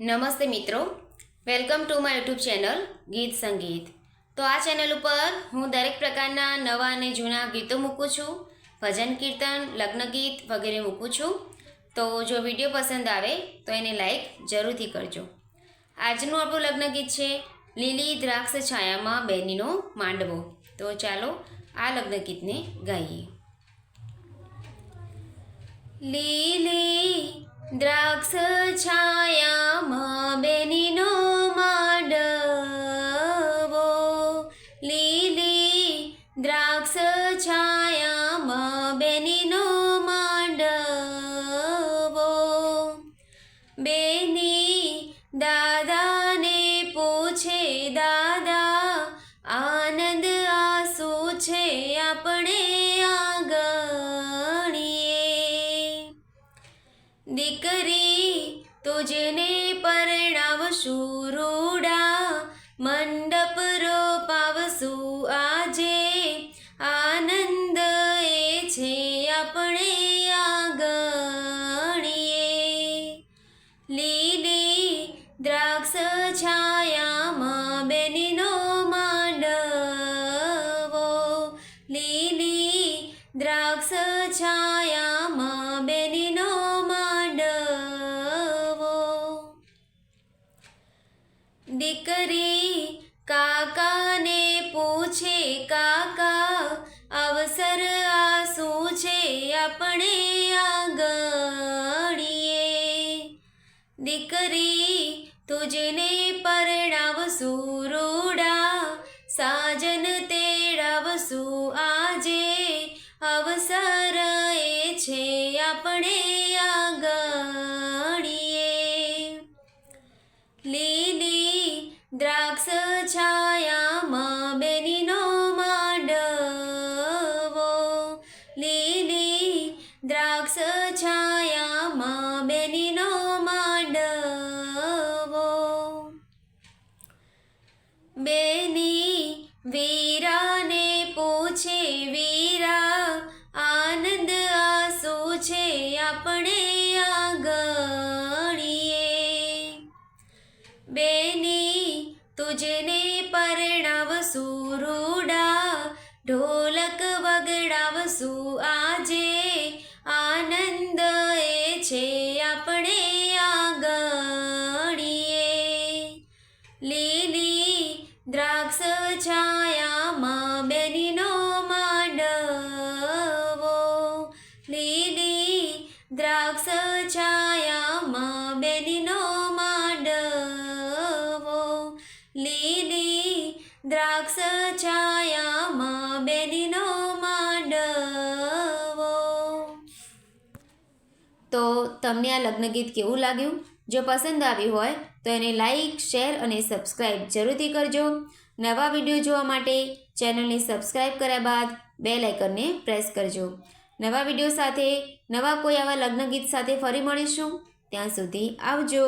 નમસ્તે મિત્રો. Welcome to my YouTube channel ગીત સંગીત. તો આ ચેનલ ઉપર હું દરેક પ્રકારના નવા અને જૂના ગીતો મૂકું છું. ભજન, કીર્તન, લગ્ન ગીત વગેરે મૂકું છું. તો જો વીડિયો પસંદ આવે, તો એને લાઈક જરૂરથી કરજો. આજનું આપણું લગ્ન ગીત છે, લીલી દ્રાક્ષ છાયામાં બેનીનો માંડવો. તો ચાલો આ લગ્ન ગીતને ગાઈએ. લીલી દ્રાક્ષ છાયામાં બેનીનો માંડવો. લીલી દ્રાક્ષ છાયામાં બેનીનો માંડવો. બેની દાદાને પૂછે, દાદા, આનંદ આસુ છે આપણે દીકરી, તુજને પરણાવશું રૂડા. મંડપ રોપાવશું આજે. આનંદ એ છે આપણે આગણીએ. લીલી દ્રાક્ષ છાયામાં બેનીનો માંડવો. લીલી દ્રાક્ષ છાયામાં દીકરી કાકાને પૂછે, કાકા, અવસર આ શું છે આપણે આગળીએ દીકરી, તુજને પરણાવશું રૂડા, સાજન તેડાવશું આજે. અવસર એ છે આપણે બેની વીરાને પૂછે, વીરા, આનંદ આસુ છે આપણે આગળીએ બેની, તુજને પરણાવ સુરૂડા ઢોલક વગડાવશું દ્રાક્ષ છાયામાં બેનીનો માંડવો. લીલી દ્રાક્ષ છાયામાં બેનીનો માંડવો. લીલી દ્રાક્ષ છાયામાં બેનીનો માંડવો. તો તમને આ લગ્ન ગીત કેવું લાગ્યું? જો પસંદ આવ્યું હોય, તો એને લાઈક શેર અને સબસ્ક્રાઈબ જરૂરથી કરજો. નવા વીડિયો જોવા માટે ચેનલને સબસ્ક્રાઈબ કર્યા બાદ બે લાઇકનને પ્રેસ કરજો. નવા વીડિયો સાથે નવા કોઈ આવા લગ્ન ગીત સાથે ફરી મળીશું. ત્યાં સુધી આવજો.